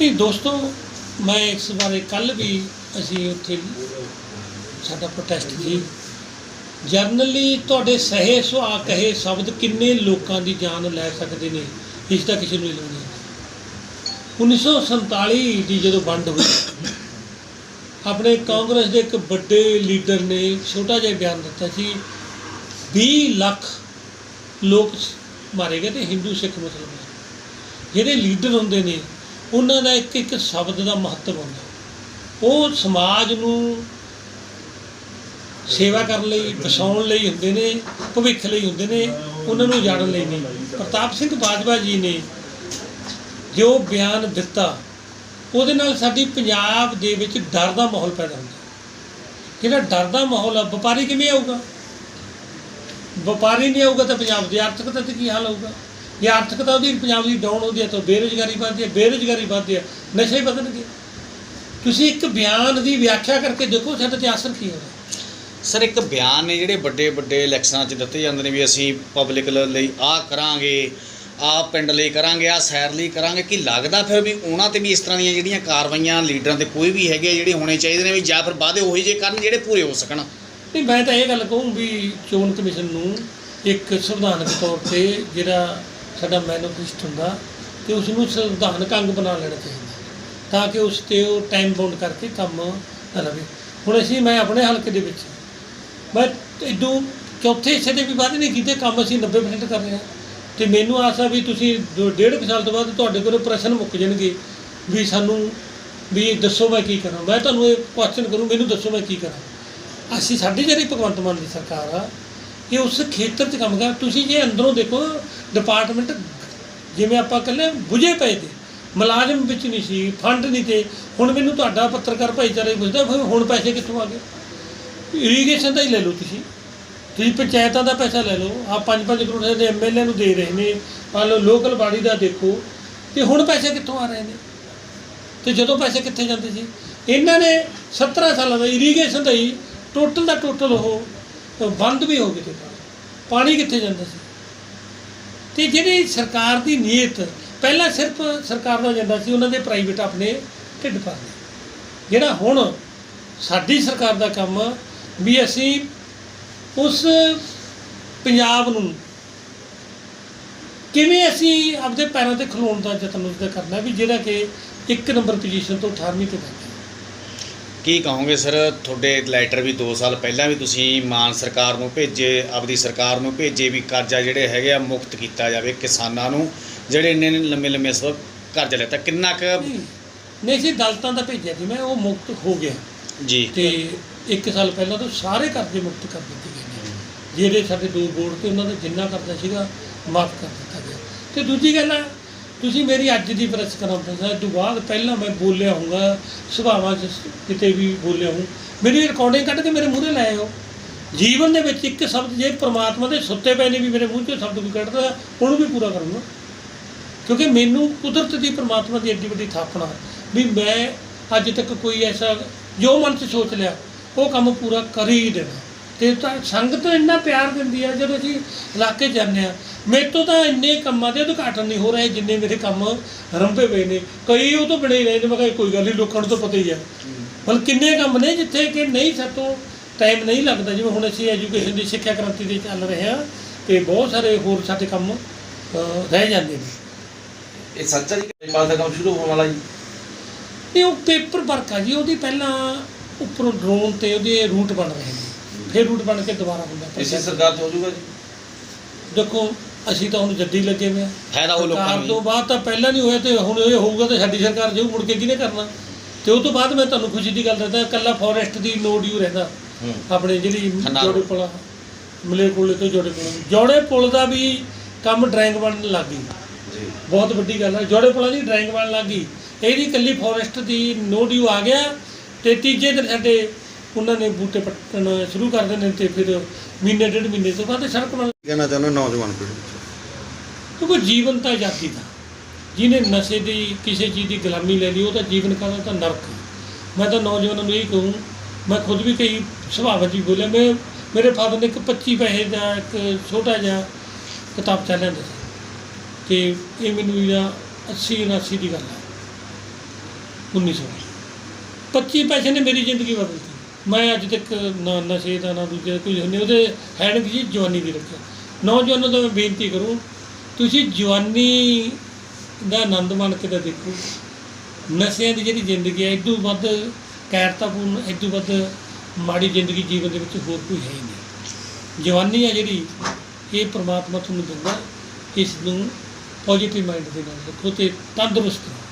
ਨਹੀਂ, ਦੋਸਤੋ, ਮੈਂ ਇਸ ਬਾਰੇ ਕੱਲ ਵੀ ਅਸੀਂ ਉੱਥੇ ਸਾਡਾ ਪ੍ਰੋਟੈਸਟ ਸੀ। ਜਰਨਲੀ ਤੁਹਾਡੇ ਸਹੇ ਸੁਆ ਕਹੇ ਸ਼ਬਦ ਕਿੰਨੇ ਲੋਕਾਂ ਦੀ ਜਾਨ ਲੈ ਸਕਦੇ ਨੇ, ਇਸ ਦਾ ਕਿਸੇ ਨੂੰ ਇਲਮ ਨਹੀਂ 1947 ਦੀ ਜਦੋਂ ਵੰਡ ਹੋਈ, ਆਪਣੇ ਕਾਂਗਰਸ ਦੇ ਇੱਕ ਵੱਡੇ ਲੀਡਰ ਨੇ ਛੋਟਾ ਜਿਹਾ ਬਿਆਨ ਦਿੱਤਾ ਸੀ 20 ਲੱਖ ਲੋਕ ਮਾਰੇ ਗਏ ਤੇ ਹਿੰਦੂ ਸਿੱਖ ਮੁਸਲਮਾਨ। ਜਿਹੜੇ ਲੀਡਰ ਹੁੰਦੇ ਨੇ ਉਹਨਾਂ ਦਾ ਇੱਕ ਇੱਕ ਸ਼ਬਦ ਦਾ ਮਹੱਤਵ ਹੁੰਦਾ। ਉਹ ਸਮਾਜ ਨੂੰ ਸੇਵਾ ਕਰਨ ਲਈ, ਬਸਾਉਣ ਲਈ ਹੁੰਦੇ ਨੇ, ਭਵਿੱਖ ਲਈ ਹੁੰਦੇ ਨੇ, ਉਹਨਾਂ ਨੂੰ ਜਾਣਨ ਲਈ ਨਹੀਂ। ਪ੍ਰਤਾਪ ਸਿੰਘ ਬਾਜਵਾ ਜੀ ਨੇ ਜੋ ਬਿਆਨ ਦਿੱਤਾ, ਉਹਦੇ ਨਾਲ ਸਾਡੀ ਪੰਜਾਬ ਦੇ ਵਿੱਚ ਡਰ ਦਾ ਮਾਹੌਲ ਪੈਦਾ ਹੁੰਦਾ। ਜਿਹੜਾ ਡਰ ਦਾ ਮਾਹੌਲ ਆ, ਵਪਾਰੀ ਕਿਵੇਂ ਆਊਗਾ? ਵਪਾਰੀ ਨਹੀਂ ਆਊਗਾ ਤਾਂ ਪੰਜਾਬ ਦੀ ਆਰਥਿਕਤਾ ਤੇ ਕੀ ਹਾਲ ਹੋਊਗਾ? ਜੇ ਆਰਥਿਕਤਾ ਉਹਦੀ ਪੰਜਾਬ ਦੀ ਡਾਊਨ ਹੁੰਦੀ ਹੈ ਤਾਂ ਬੇਰੁਜ਼ਗਾਰੀ ਵੱਧਦੀ ਹੈ ਬੇਰੁਜ਼ਗਾਰੀ ਵੱਧਦੀ ਹੈ ਨਸ਼ੇ ਵਧਣਗੇ। ਤੁਸੀਂ ਇੱਕ ਬਿਆਨ ਦੀ ਵਿਆਖਿਆ ਕਰਕੇ ਦੇਖੋ ਸਾਡੇ ਤੇ ਅਸਰ ਕੀ ਹੋਗਾ ਸਰ ਇੱਕ ਬਿਆਨ ਨੇ ਜਿਹੜੇ ਵੱਡੇ ਵੱਡੇ ਇਲੈਕਸ਼ਨਾਂ 'ਚ ਦਿੱਤੇ ਜਾਂਦੇ ਨੇ ਵੀ ਅਸੀਂ ਪਬਲਿਕ ਲਈ ਆਹ ਕਰਾਂਗੇ ਆਹ ਪਿੰਡ ਲਈ ਕਰਾਂਗੇ ਆਹ ਸ਼ਹਿਰ ਲਈ ਕਰਾਂਗੇ ਕੀ ਲੱਗਦਾ ਫਿਰ ਵੀ ਉਹਨਾਂ ਤੇ ਵੀ ਇਸ ਤਰ੍ਹਾਂ ਦੀਆਂ ਜਿਹੜੀਆਂ ਕਾਰਵਾਈਆਂ ਲੀਡਰਾਂ ਤੇ ਕੋਈ ਵੀ ਹੈਗੇ ਆ ਜਿਹੜੇ ਹੋਣੇ ਚਾਹੀਦੇ ਨੇ ਵੀ ਜਾਂ ਫਿਰ ਵਾਅਦੇ ਉਹੀ ਜੇ ਕਰਨ ਜਿਹੜੇ ਪੂਰੇ ਹੋ ਸਕਣ? ਨਹੀਂ ਮੈਂ ਤਾਂ ਇਹ ਗੱਲ ਕਹੂੰ ਵੀ ਚੋਣ ਕਮਿਸ਼ਨ ਨੂੰ ਇੱਕ ਸੰਵਿਧਾਨਕ ਤੌਰ ਤੇ ਜਿਹੜਾ ਸਾਡਾ ਮੈਨੀਫੈਸਟ ਹੁੰਦਾ ਤੇ ਉਸ ਨੂੰ ਸੰਵਿਧਾਨਕ ਅੰਗ ਬਣਾ ਲੈਣਾ ਚਾਹੀਦਾ ਤਾਂ ਕਿ ਉਸ ਤੇ ਉਹ ਟਾਈਮ ਬਾਉਂਡ ਕਰਕੇ ਕੰਮ ਨਾ ਲਵੇ। ਹੁਣ ਅਸੀਂ, ਮੈਂ ਆਪਣੇ ਹਲਕੇ ਦੇ ਵਿੱਚ ਮੈਂ ਇਦੋਂ ਚੌਥੇ ਹਿੱਸੇ ਦੇ ਵੀ ਵਾਅਦੇ ਨਹੀਂ ਕੀਤੇ, ਕੰਮ ਅਸੀਂ 90% ਕਰ ਰਹੇ ਹਾਂ। ਤੇ ਮੈਨੂੰ ਆਸ ਆ ਵੀ ਤੁਸੀਂ ਦੋ- ਡੇਢ ਕੁ ਸਾਲ ਤੋਂ ਬਾਅਦ ਤੁਹਾਡੇ ਕੋਲ ਪ੍ਰਸ਼ਨ ਮੁੱਕ ਜਾਣਗੇ ਵੀ ਸਾਨੂੰ ਵੀ ਦੱਸੋ ਮੈਂ ਕੀ ਕਰਾਂ। ਮੈਂ ਤੁਹਾਨੂੰ ਇਹ ਕੁਐਸਚਨ ਕਰੂੰ, ਮੈਨੂੰ ਦੱਸੋ ਮੈਂ ਕੀ ਕਰਾਂ। ਅਸੀਂ, ਸਾਡੀ ਜਿਹੜੀ ਭਗਵੰਤ ਮਾਨ ਦੀ ਸਰਕਾਰ ਆ ਇਹ ਉਸ ਖੇਤਰ 'ਚ ਕੰਮ ਕਰ। ਤੁਸੀਂ ਜੇ ਅੰਦਰੋਂ ਦੇਖੋ ਡਿਪਾਰਟਮੈਂਟ ਜਿਵੇਂ ਆਪਾਂ ਕਹਿੰਦੇ ਬੁਝੇ ਪਏ ਤੇ, ਮੁਲਾਜ਼ਮ ਵਿੱਚ ਨਹੀਂ ਸੀ ਫੰਡ ਨਹੀਂ ਤੇ, ਹੁਣ ਮੈਨੂੰ ਤੁਹਾਡਾ ਪੱਤਰਕਾਰ ਭਾਈਚਾਰੇ ਪੁੱਛਦਾ ਵੀ ਹੁਣ ਪੈਸੇ ਕਿੱਥੋਂ ਆ ਗਏ? ਇਰੀਗੇਸ਼ਨ ਦਾ ਹੀ ਲੈ ਲਓ ਤੁਸੀਂ। ਤੁਸੀਂ ਪੰਚਾਇਤਾਂ ਦਾ ਪੈਸਾ ਲੈ ਲਓ। ਆ 5-5 ਕਰੋੜ ਦੇ ਐਮਐਲਏ ਨੂੰ ਦੇ ਰਹੇ ਨੇ। ਮੰਨ ਲਓ ਲੋਕਲ ਬਾਡੀ ਦਾ ਦੇਖੋ। ਤੇ ਹੁਣ ਪੈਸੇ ਕਿੱਥੋਂ ਆ ਰਹੇ ਨੇ? ਤੇ ਜਦੋਂ ਪੈਸੇ ਕਿੱਥੇ ਜਾਂਦੇ ਸੀ? ਇਹਨਾਂ ਨੇ 17 ਸਾਲਾਂ ਦਾ ਇਰੀਗੇਸ਼ਨ ਦਾ ਹੀ ਟੋਟਲ ਦਾ ਟੋਟਲ ਉਹ ਬੰਦ ਵੀ ਹੋ ਗਏ ਤੇ ਪਾਣੀ। ਪਾਣੀ ਕਿੱਥੇ ਜਾਂਦਾ ਸੀ? ਤੇ ਜਿਹੜੀ ਸਰਕਾਰ ਦੀ ਨੀਅਤ, ਪਹਿਲਾਂ ਸਿਰਫ ਸਰਕਾਰ ਦਾ ਜਾਂਦਾ ਸੀ, ਉਹਨਾਂ ਦੇ ਪ੍ਰਾਈਵੇਟ ਆਪਣੇ ਢਿੱਡ ਭਰਨੇ ਜਿਹੜਾ ਹੁਣ ਸਾਡੀ ਸਰਕਾਰ ਦਾ ਕੰਮ, ਵੀ ਅਸੀਂ ਉਸ ਪੰਜਾਬ ਨੂੰ ਕਿਵੇਂ ਅਸੀਂ ਆਪਦੇ ਪੈਰਾਂ ਤੇ ਖਲੋਣ ਦਾ ਯਤਨ ਉਸਦਾ ਕਰਨਾ, ਵੀ ਜਿਹੜਾ ਕਿ ਇੱਕ ਨੰਬਰ ਪੋਜੀਸ਼ਨ ਤੋਂ 18ਵੀਂ ਤੇ ਬੈਠਾ ਕੀ ਕਹੋਗੇ ਸਰ? ਤੁਹਾਡੇ ਲੈਟਰ ਵੀ 2 ਸਾਲ ਪਹਿਲਾਂ ਵੀ ਤੁਸੀਂ ਮਾਨ ਸਰਕਾਰ ਨੂੰ ਭੇਜੇ ਆਪਦੀ ਸਰਕਾਰ ਨੂੰ ਭੇਜੇ ਵੀ ਕਰਜ਼ਾ ਜਿਹੜੇ ਹੈਗੇ ਆ ਮੁਕਤ ਕੀਤਾ ਜਾਵੇ ਕਿਸਾਨਾਂ ਨੂੰ ਜਿਹੜੇ ਇੰਨੇ ਲੰਮੇ ਲੰਮੇ ਸਵ ਕਰਜ਼ਾ ਲੈਤਾ। ਕਿੰਨਾ ਕੁ ਨਹੀਂ ਸੀ ਦਲਤਾਂ ਦਾ ਭੇਜਿਆ ਸੀ ਮੈਂ ਉਹ ਮੁਕਤ ਹੋ ਗਿਆ। ਜੀ। ਤੇ ਇੱਕ ਸਾਲ ਪਹਿਲਾਂ ਤੋਂ ਸਾਰੇ ਕਰਜ਼ੇ ਮੁਕਤ ਕਰ ਦਿੱਤੇ ਗਏ ਨੇ। ਜਿਹੜੇ ਸਾਡੇ ਦੋ ਬੋਰਡ ਤੇ ਉਹਨਾਂ ਦਾ ਜਿੰਨਾ ਕਰਜ਼ਾ ਸੀਗਾ ਮਾਫ ਕਰ ਦਿੱਤਾ ਗਿਆ। ਤੇ ਦੂਜੀ ਗੱਲ ਆ ਤੁਸੀਂ ਮੇਰੀ ਅੱਜ ਦੀ ਪ੍ਰੈਸ ਕਾਨਫਰੰਸ ਹੈ ਤੋਂ ਬਾਅਦ ਪਹਿਲਾਂ ਮੈਂ ਬੋਲਿਆ ਹੋਊਗਾ, ਸੁਭਾਵਾਂ 'ਚ ਕਿਤੇ ਵੀ ਬੋਲਿਆ ਹੂੰ ਮੇਰੀ ਰਿਕਾਰਡਿੰਗ ਕੱਢ ਕੇ ਮੇਰੇ ਮੂਹਰੇ ਲੈ ਆਇਓ। ਜੀਵਨ ਦੇ ਵਿੱਚ ਇੱਕ ਸ਼ਬਦ ਜੇ ਪ੍ਰਮਾਤਮਾ ਦੇ ਸੁੱਤੇ ਪਏ ਨੇ ਵੀ ਮੇਰੇ ਮੂੰਹ 'ਚੋਂ ਸ਼ਬਦ ਵੀ ਕੱਢਦਾ, ਉਹਨੂੰ ਵੀ ਪੂਰਾ ਕਰੂੰਗਾ। ਕਿਉਂਕਿ ਮੈਨੂੰ ਕੁਦਰਤ ਦੀ ਪ੍ਰਮਾਤਮਾ ਦੀ ਐਡੀ ਵੱਡੀ ਥਾਪਣਾ ਵੀ ਮੈਂ ਅੱਜ ਤੱਕ ਕੋਈ ਐਸਾ ਜੋ ਮਨ 'ਚ ਸੋਚ ਲਿਆ, ਉਹ ਕੰਮ ਪੂਰਾ ਕਰ ਹੀ ਦੇਣਾ। ਤੇ ਤਾਂ ਸੰਗਤ ਇੰਨਾ ਪਿਆਰ ਦਿੰਦੀ ਆ ਜਦੋਂ ਅਸੀਂ ਇਲਾਕੇ ਜਾਂਦੇ ਆ ਮੇਰੇ ਤੋਂ ਤਾਂ ਇੰਨੇ ਕੰਮਾਂ ਦੇ ਉਦਘਾਟਨ ਨਹੀਂ ਹੋ ਰਹੇ ਜਿੰਨੇ ਮੇਰੇ ਕੰਮ ਰੰਭੇ ਪਏ ਨੇ। ਕਈ ਉਹ ਤੋਂ ਬਣੇ ਰਹੇ ਨੇ ਮੈਂ ਕਿਹਾ ਕੋਈ ਗੱਲ ਨਹੀਂ ਲੋਕਾਂ ਨੂੰ ਤਾਂ ਪਤਾ ਹੀ ਆ। ਮਤਲਬ ਕਿੰਨੇ ਕੰਮ ਨੇ ਜਿੱਥੇ ਕਿ ਨਹੀਂ ਸਾਤੋਂ ਟਾਈਮ ਨਹੀਂ ਲੱਗਦਾ। ਜਿਵੇਂ ਹੁਣ ਅਸੀਂ ਐਜੂਕੇਸ਼ਨ ਦੀ ਸਿੱਖਿਆ ਕ੍ਰਾਂਤੀ ਦੇ ਚੱਲ ਰਹੇ ਆ ਤੇ ਬਹੁਤ ਸਾਰੇ ਹੋਰ ਸਾਡੇ ਕੰਮ ਰਹਿ ਜਾਂਦੇ ਨੇ। ਇਹ ਸੱਚਾ ਜੀ ਕਿ ਪਾਸ ਦਾ ਕੰਮ ਸ਼ੁਰੂ ਹੋਣ ਵਾਲਾ ਜੀ। ਇਹ ਉਹ ਪੇਪਰ ਵਰਕ ਆ ਜੀ ਉਹਦੀ ਪਹਿਲਾਂ ਉੱਪਰੋਂ ਡਰੋਨ ਤੇ ਉਹਦੇ ਰੂਟ ਬਣ ਰਹੇ ਨੇ। ਫਿਰ ਰੂਟ ਬਣ ਕੇ ਦੁਬਾਰਾ ਹੁੰਦਾ ਇਸੇ ਸਰਕਾਰ ਚ ਹੋ ਜਾਊਗਾ ਜੀ। ਦੇਖੋ ਅਸੀਂ ਤਾਂ ਹੁਣ ਜੱਦੀ ਲੱਗੇ ਹੋਏ ਆ ਫਾਇਦਾ ਉਹ ਲੋਕਾਂ ਸਰਕਾਰ ਨੂੰ ਤੋਂ ਬਾਅਦ ਤਾਂ ਪਹਿਲਾਂ ਨਹੀਂ ਹੋਇਆ ਤੇ ਹੁਣ ਇਹ ਹੋਊਗਾ ਤਾਂ ਸਾਡੀ ਸਰਕਾਰ ਜਾਊ ਮੁੜ ਕੇ ਕਿਹਨੇ ਕਰਨਾ? ਤੇ ਉਹ ਤੋਂ ਬਾਅਦ ਮੈਂ ਤੁਹਾਨੂੰ ਖੁਸ਼ੀ ਦੀ ਗੱਲ ਦੱਸਦਾ ਕੱਲਾ ਫੋਰੈਸਟ ਦੀ ਨੋਡ ਯੂ ਰਹਿੰਦਾ। ਹੂੰ। ਆਪਣੇ ਜਿਹੜੀ ਖੰਨਾ ਜੋੜੇ। ਪੁਲ ਮਲੇ ਕੋਲੇ ਤੋਂ ਜੋੜੇ ਪੁਲ ਜੋੜੇ ਪੁਲ ਦਾ ਵੀ ਕੰਮ ਡਰਾਇੰਗ ਬਣਨ ਲੱਗ ਗਈ। ਜੀ। ਬਹੁਤ ਵੱਡੀ ਗੱਲ ਹੈ ਜੋੜੇ ਪੁਲਾਂ ਦੀ ਡਰਾਇੰਗ ਬਣਨ ਲੱਗ ਗਈ। ਇਹਦੀ ਕੱਲੀ ਫੋਰੈਸਟ ਦੀ ਨੋਡ ਯੂ ਆ ਗਿਆ। ਤੇ ਤੀਜੇ ਦਿਨ ਸਾਡੇ ਉਹਨਾਂ ਨੇ ਬੂਟੇ ਪੱਟਣ ਸ਼ੁਰੂ ਕਰ ਦੇਣੇ ਤੇ ਫਿਰ ਮਹੀਨੇ ਡੇਢ ਮਹੀਨੇ ਤੋਂ ਬਾਅਦ ਇਹ ਸੜਕ ਬਣ ਕਹਿਣਾ ਚਾਹੁੰਦਾ ਨੌਜਵਾਨ ਪੀੜ੍ਹੀ ਨੂੰ। ਕਿਉਂਕਿ ਜੀਵਨ ਤਾਂ ਆਜ਼ਾਦੀ ਦਾ। ਜਿਹਨੇ ਨਸ਼ੇ ਦੀ ਕਿਸੇ ਚੀਜ਼ ਦੀ ਗੁਲਾਮੀ ਲੈ ਲਈ ਉਹ ਤਾਂ ਜੀਵਨ ਕਾਹਦਾ ਤਾਂ ਨਰਕ ਹੈ। ਮੈਂ ਤਾਂ ਨੌਜਵਾਨਾਂ ਨੂੰ ਇਹ ਕਹੂੰ ਮੈਂ ਖੁਦ ਵੀ ਕਈ ਸੁਭਾਵ ਜੀ ਬੋਲਿਆ ਮੈਂ ਮੇਰੇ ਫਾਦਰ ਨੇ ਇੱਕ 25 ਪੈਸੇ ਦਾ ਇੱਕ ਛੋਟਾ ਜਿਹਾ ਕਿਤਾਬ ਲਿਆਂਦਾ ਸੀ। ਤੇ ਇਹ ਮੈਨੂੰ ਇਹਦਾ 80 79 ਦੀ ਗੱਲ ਹੈ 1900 25 ਪੈਸੇ ਨੇ ਮੇਰੀ ਜ਼ਿੰਦਗੀ ਬਦਲਤੀ ਮੈਂ ਅੱਜ ਤੱਕ ਨਾ ਨਸ਼ੇ ਦਾ ਨਾ ਦੂਜੇ ਕੋਈ ਨਹੀਂ। ਉਹਦੇ ਹੈਡ ਕੀ ਜਵਾਨੀ ਦੀ ਰੱਖਿਆ। ਨੌਜਵਾਨਾਂ ਤੋਂ ਮੈਂ ਬੇਨਤੀ ਕਰੂੰ, ਤੁਸੀਂ ਜਵਾਨੀ ਦਾ ਆਨੰਦ ਮਾਣ ਕੇ ਤਾਂ ਦੇਖੋ। ਨਸ਼ਿਆਂ ਦੀ ਜਿਹੜੀ ਜ਼ਿੰਦਗੀ ਹੈ ਇਦੋਂ ਵੱਧ ਕੈਰਤਾਪੂਰਨ ਇਦੋਂ ਵੱਧ ਮਾੜੀ ਜ਼ਿੰਦਗੀ ਜੀਵਨ ਦੇ ਵਿੱਚ ਹੋਰ ਕੋਈ ਹੈ ਹੀ ਨਹੀਂ। ਜਵਾਨੀ ਆ ਜਿਹੜੀ, ਇਹ ਪ੍ਰਮਾਤਮਾ ਤੁਹਾਨੂੰ ਦਿੰਦਾ, ਇਸ ਨੂੰ ਪੋਜੀਟਿਵ ਮਾਈਂਡ ਦੇ ਨਾਲ ਰੱਖੋ ਤੇ ਤੰਦਰੁਸਤ ਰਹੋ।